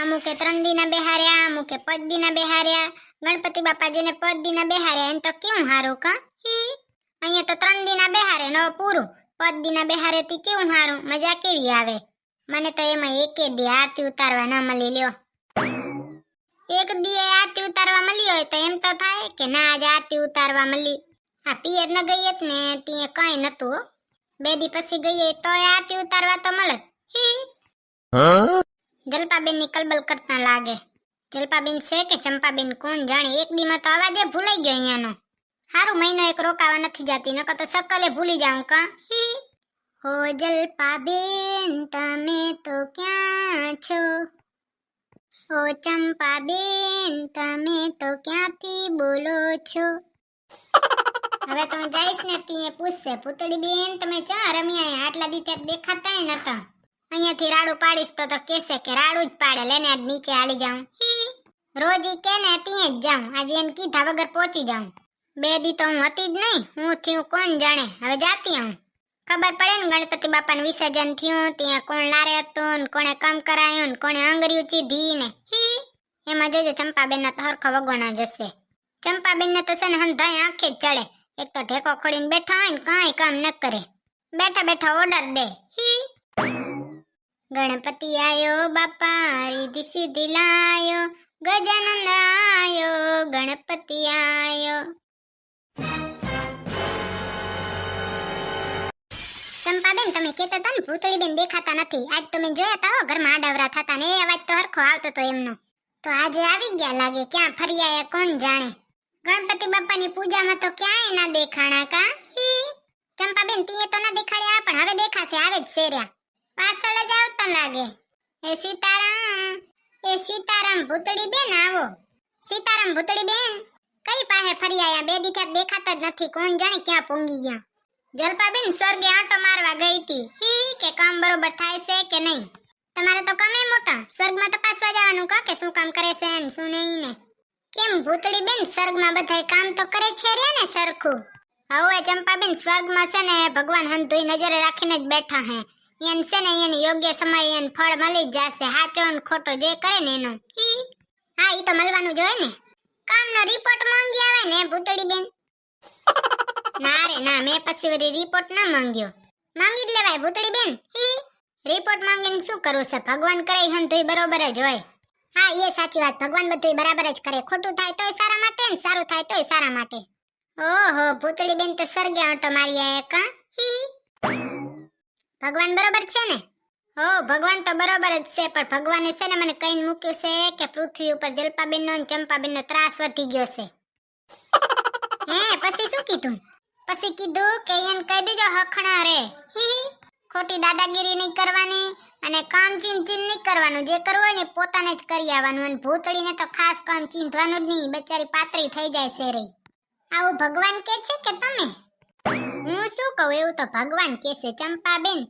અમુકે ત્રણ દીના બેહાર્યા, અમુકે પાંચ દીના બેહાર્યા, ગણપતિ બાપાજીને પાંચ દીના બેહાર્યા, એમ તો કેવું હારું કા? હી. અહીંયા તો ત્રણ દીના બેહારે ને પૂરું. પાંચ દીના બેહારે તી કેવું હારું? મજા કેવી આવે? મને તો એમાં એકે દી આરતી ઉતારવા ન મળી, લ્યો. એક દીએ આરતી ઉતારવા મળી હોય તો એમ તો થાય કે ના, આજે આરતી ઉતારવા મળી. આ પિયર ન ગઈ જ ને ત્યાં કઈ નતું બે દી પછી ગઈએ તો આરતી ઉતારવા તો મળે હી? જલપાબેનની કલબલ કરતા લાગે. જલપાબેન છે કે ચંપાબેન કોણ જાણે, એક દીમાં તો અવાજે ભૂલાઈ ગયો અહીંયાનો. હારું, મહિનો એક રોકાવા નથી જાતી, નકર તો સકલે ભૂલી જાઉં કા? હી, હો. જલપાબેન, તમે તો ક્યાં છો? ઓ ચંપાબેન, તમે તો ક્યાંથી બોલો છો? હવે તો હું જઈશ ને તીએ પૂછશે. પૂતળી બેન તમે ચા રમ્યા અહીંયા? આટલા દી ત્યાં દેખાતા નતા. અહીંયાથી રાડું પાડીશ તો તો કેસે કે રાડું જ પાડે લેને આજ નીચે હાલી જાઉં. હી રોજ ઈ કે ને ત્યાં જ જાઉં. આજે એને કીધા વગર પહોંચી જાઉં. બે દી તો હું હતી જ નહીં. હું થયું કોણ જાણે? હવે જાતી હું ખબર પડે ને ગણપતિ બાપાનું વિસર્જન થયું, ત્યાં કોણ લારે હતું ને કોણે કામ કરાયું ને કોણે આંગળીઓ ચીધી ને. હી એમાં જોજો ચંપાબેન તો હરખો વગોણા જશે ચંપાબેન ને તો છે ને હંધાય આંખે જ ચડે. એક તો ઢેકો ખોડીને બેઠા હોય ને કાંઈ કામ ન કરે. બેઠા બેઠા ઓર્ડર દે. હી. ગણપતિ આયો બાપા રીધી સીધી લાયો ગજાનંદ આયો, ગણપતિ આયો. ચંપાબેન, તમે કહેતા હતા ને, ભૂતળીબેન દેખાતા નથી. આજ તો મેં જોયા તા ઘરમાં આડાવરા થતા ને, એ અવાજ તો હરખો આવતો તો એમનો. તો આજે આવી ગયા લાગે, ક્યાં ફરી કોણ જાણે? ગણપતિ બાપાની પૂજામાં તો ક્યાંય ના દેખાણા કા? ચંપાબેન, તીએ તો ના દેખાડ્યા, પણ હવે દેખાશે, આવે જ શેર્યા. પાછળ જ આવતા લાગે. એ સીતારામ એ સીતારામ ભૂતળી બેન આવો. સીતારામ ભૂતળી બેન, કઈ પાસે ફરી બે દીઠા દેખાતા જ નથી. કોણ જાણે ક્યાં પૂંગી ગયા? જલપાબેન સ્વર્ગે આંટો મારવા ગઈ હતી. હી, કે કામ બરોબર થાય છે કે નહીં? તમારે તો કમે મોટા. સ્વર્ગમાં તપાસવા જવાનું કા? કે શું કામ કરે છે ને શું નહીં ને? કેમ ભૂતળી બેન સ્વર્ગમાં બધાય કામ તો કરે છે રે ને સરખું? હવે ચંપાબેન સ્વર્ગમાં છે ને, ભગવાન હંધુઈ નજરે રાખીને જ બેઠા હે. એને છે ને એને યોગ્ય સમયે એને ફળ મળી જ જશે. સાચો ને ખોટો જે કરે ને એનો. ઈ? હા, ઈ તો મળવાનું જોઈએ ને. કામનો રિપોર્ટ માંગી આવે ને ભૂતડી બેન ના રે, ના, મેં પછી વળી રિપોર્ટ ના માંગ્યો. માંગી જ લેવાય ભૂતડી બેન હી રિપોર્ટ માંગીને શું કરવું છે? ભગવાન કરે હન તોય બરોબર જ હોય. હા એ સાચી વાત. ભગવાન બધું બરાબર જ કરે. ખોટું થાય તોય સારા માટે ને સારું થાય તોય સારા માટે. ઓહો ભૂતળી બેન તો સ્વર્ગે આંટો મારી આયા કા હી? ભગવાન બરોબર છે ને? હો, ભગવાન તો બરોબર જ છે, પણ ભગવાને છે ને મને કહીને મૂક્યું છે કે પૃથ્વી ઉપર જલપાબેન નો ચંપાબેન નો ત્રાસ વધી ગયો છે. હે, પછી શું કીધું? પછી કીધું કે એને કહી દેજો હખણા રે ખોટી દાદાગીરી નહીં કરવાની અને કામ ચીન ચીન નહીં કરવાનું. જે કરવું હોય ને પોતાને જ કરી આવવાનું. અને ભૂતળીને તો ખાસ કામ ચીંધવાનું જ નહીં. બચારી પાતળી થઈ જાય છે રે. આવું ભગવાન કે છે કે તમે? હું શું કહું એવું તો ભગવાન કે છે, ચંપાબેન?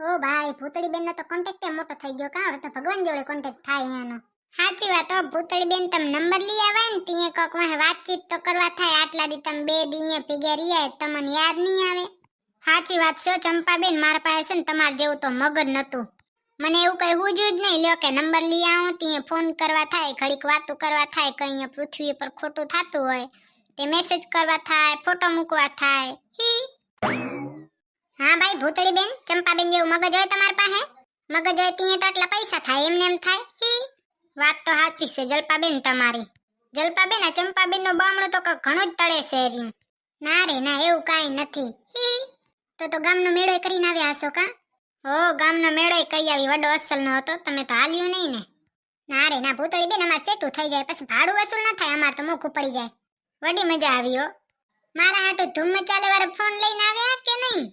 ઓ ભાઈ ભૂતળી નો તો કોન્ટેક્ટ મોટો થઈ ગયો કા? હવે તો ભગવાન જોડે કોન્ટેક્ટ થાય એનો. સાચી વાત, હો ભૂતળી તમે નંબર લઈ આવાય ને તીએ કોક વાહે વાતચીત તો કરવા થાય, આટલા દી તમે બે દી ભેગા રહ્યા તમને યાદ નહીં આવે? સાચી વાત છે ચંપાબેન, મારા પાસે છે ને તમારા જેવું તો મગજ નતું મને એવું કઈ હુજું જ નહીં, લ્યો કે નંબર લઈ આવું, ત્યાં ફોન કરવા થાય, ઘડીક વાતો કરવા થાય, કઈ પૃથ્વી પર ખોટું થતું હોય. તે મેસેજ કરવા થાય ફોટો મૂકવા થાય, હી. હા ભાઈ ભૂતળી બેન ચંપાબેન જેવું મગજ હોય તમારી પાસે? મગજ હોય ત્યાં તો આટલા પૈસા થાય, એમને એમ થાય, હી. વાત તો સાચી છે, જલપાબેન તમારી. જલપાબેન, આ ચંપાબેન નો બામણો તો ઘણો જ તળે છે રહ્યું ના રે, ના, એવું કાંઈ નથી, હી. તો તો ગામનો મેળો કરીને આવ્યા હશો કા? હો, ગામનો મેળો કઈ આવી, વડો અસલ નો હતો, તમે તો હાલ્યું નહીં ને. ના રે, ના ભૂતળી બેન અમારે સેટું થઈ જાય, પછી ભાડું વસૂલ ના થાય, અમારે તો મોખું પડી જાય. વડી મજા આવી હો. મારા હાટુ ધૂમ ચાલે વાળો ફોન લઈને આવ્યા કે નહીં?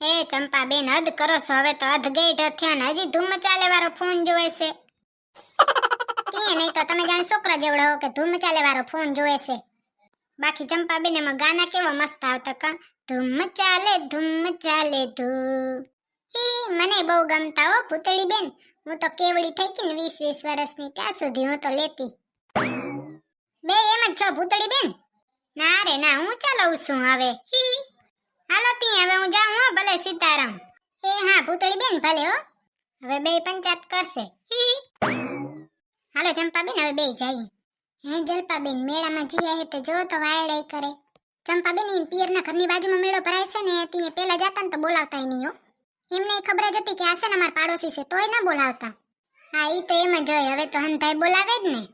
એ ચંપા બેન, હદ કરો છો. હવે તો અધ ગઈ થયા ને હજી ધૂમ ચાલે વાળો ફોન જોવે છે. તે નહીં તો તમે જાણે છોકરા જેવડો કે ધૂમ ચાલે વાળો ફોન જોવે છે. બાકી ચંપા બેન એમાં ગાના કેવા મસ્ત આવતા કા? ધૂમ ચાલે ધૂમ ચાલે ધૂમ મને બહુ ગમતા હો પૂતળી બેન. હું તો કેવડી થઈ ગઈ ને વીસ વીસ વર્ષની, ત્યાં સુધી હું તો લેતી. બે એમ જ છો, ભૂતળી બેન? ના રે, ના, હું ચલાવું છું હવે. હી. હાલો તી, હવે હું જાઉં હો, ભલે સીતારામ. એ હા, ભૂતળી બેન, ભલે હો. હવે બે પંચાયત કરશે. હી. હાલો, ચંપાબેન, હવે બે જઈએ હે, જલપાબેન, મેળામાં જઈએ હે તો જો તો વાયડાઈ કરે. ચંપાબેન, ઈ પિયરના ઘરની બાજુમાં મેળો ભરાય છે ને તી પેલા જાતા ને તો બોલાવતા નહીં હો. એમને ખબર જ હતી કે આ છે ને, અમારા પાડોશી છે, તોય ના બોલાવતા. હા, ઈ તો એમ જ હોય, હવે તો હનભાઈ બોલાવે જ ને.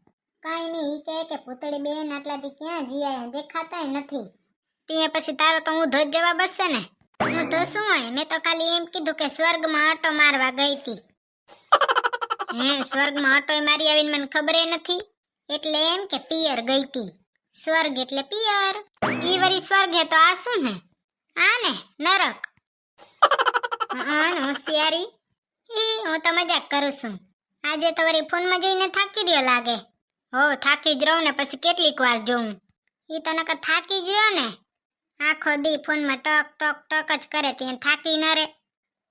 કાંઈ નહીં, ઈ કહે કે પૂતળી બેન આટલાથી ક્યાં જીયા દેખાતાય નથી. ત્યાં પછી તારો તો હું ધોજ જવાબ હશે ને? હું તો શું હોય મેં તો ખાલી એમ કીધું કે સ્વર્ગમાં આટો મારવા ગઈ હતી હે સ્વર્ગમાં આટો મારી આવીને મને ખબર નથી. એટલે એમ કે પિયર ગઈ હતી સ્વર્ગ એટલે પિયર. ઈ વરી સ્વર્ગ હે તો આ શું હે? આ ને? નરક. હા ને હોશિયારી. એ હું તો મજાક કરું છું. આજે તો વળી ફોનમાં જોઈને થાકી રહ્યો લાગે. હો, થાકી જ રહું ને પછી કેટલીક વાર જોઉં. એ તો નકર થાકી જ રહ્યો ને. આખો દી ફોનમાં ટક ટક ટક જ કરે, ત્યાં થાકી ન રે.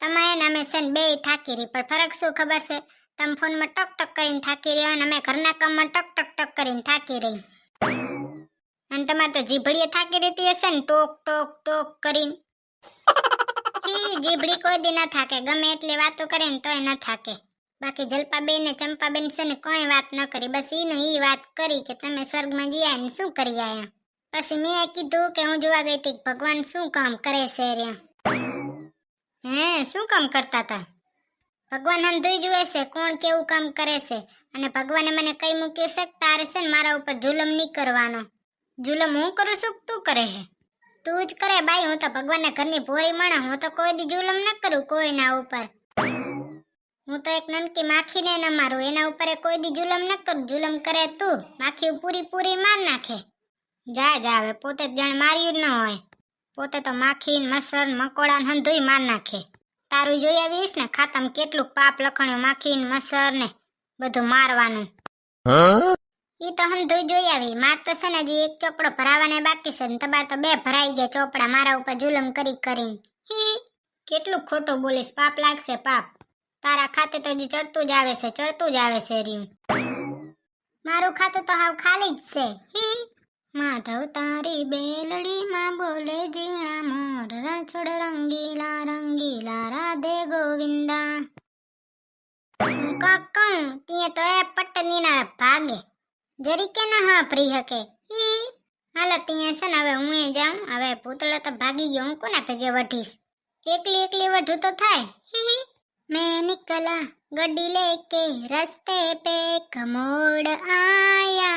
તમે એને અમે છે ને બેય થાકી રહી, પણ ફરક શું ખબર છે? તમે ફોનમાં ટક ટક કરીને થાકી રહ્યો અને અમે ઘરના કામમાં ટક ટક ટક કરીને થાકી રહી. અને તમારે તો જીભડીએ થાકી રહેતી હશે ને, ટોક ટોક ટોક કરીને. જીભડી કોઈ દી ન થાકે, ગમે એટલી વાતો કરે ને તોય ન થાકે. બાકી જલપાબેન ને ચંપાબેન છે ને કોઈ વાત ન કરી. બસ એને એ વાત કરી કે તમે સ્વર્ગમાં જઈ ને શું કરી આયા? પછી મેં કીધું કે હું જોવા ગઈ હતી ભગવાન શું કામ કરે છે રહ્યા હે, શું કામ કરતા હતા ભગવાન અંધું જુએ છે, કોણ કેવું કામ કરે છે? અને ભગવાને મને કઈ મૂક્યું છે તારે છે ને મારા ઉપર જુલમ નહીં કરવાનો? જુલમ હું કરું છું તું કરે હે? તું જ કરે બાઈ હું તો ભગવાનના ઘરની ભોરી માણા હું તો કોઈ દી જુલમ ન કરું, કોઈના ઉપર. હું તો એક નનકી માખીને ન મારું. એના ઉપર કોઈ દી જુલમ ન કરું. જુલમ કરે તું. માખી પૂરી પૂરી માર નાખે. જાય જા હવે પોતે જાણે માર્યું જ ન હોય. પોતે તો માખી મસર મકોડા ને હંધુય માર નાખે. તારું જોઈ આવીશ ને ખાતામાં કેટલું પાપ લખણ્યું માખી ને મસર ને બધું મારવાનું. ઈ તો હંધુય જોઈ આવી. માર તો છે ને હજી એક ચોપડો ભરાવાને બાકી છે ને તમાર તો બે ભરાઈ ગયા ચોપડા મારા ઉપર જુલમ કરી કરીને. હી કેટલું ખોટું બોલીશ. પાપ લાગશે પાપ. તારા ખાતે તો હજી ચડતું જ આવે છે, ચડતું જ આવે છે રહ્યું મારું ખાતું તો હાવ ખાલી જ છે. માધવ તારી બેલડીમાં બોલે જીણા મોર રણછોડ રંગીલા રંગીલા, રાધે ગોવિંદા. હું કાક તો એ પટ્ટનીના ભાગે. જરી કે ના હા પ્રી હકે ઈ હાલો તીએ છે ને, હવે હું એ જાઉં. હવે પૂતળો તો ભાગી ગયો, હું કોના ભેગે વઢીશ? એકલી એકલી વઢું તો થાય. હી. मैं निकला गड्डी लेके रास्ते पे एक मोड़ आया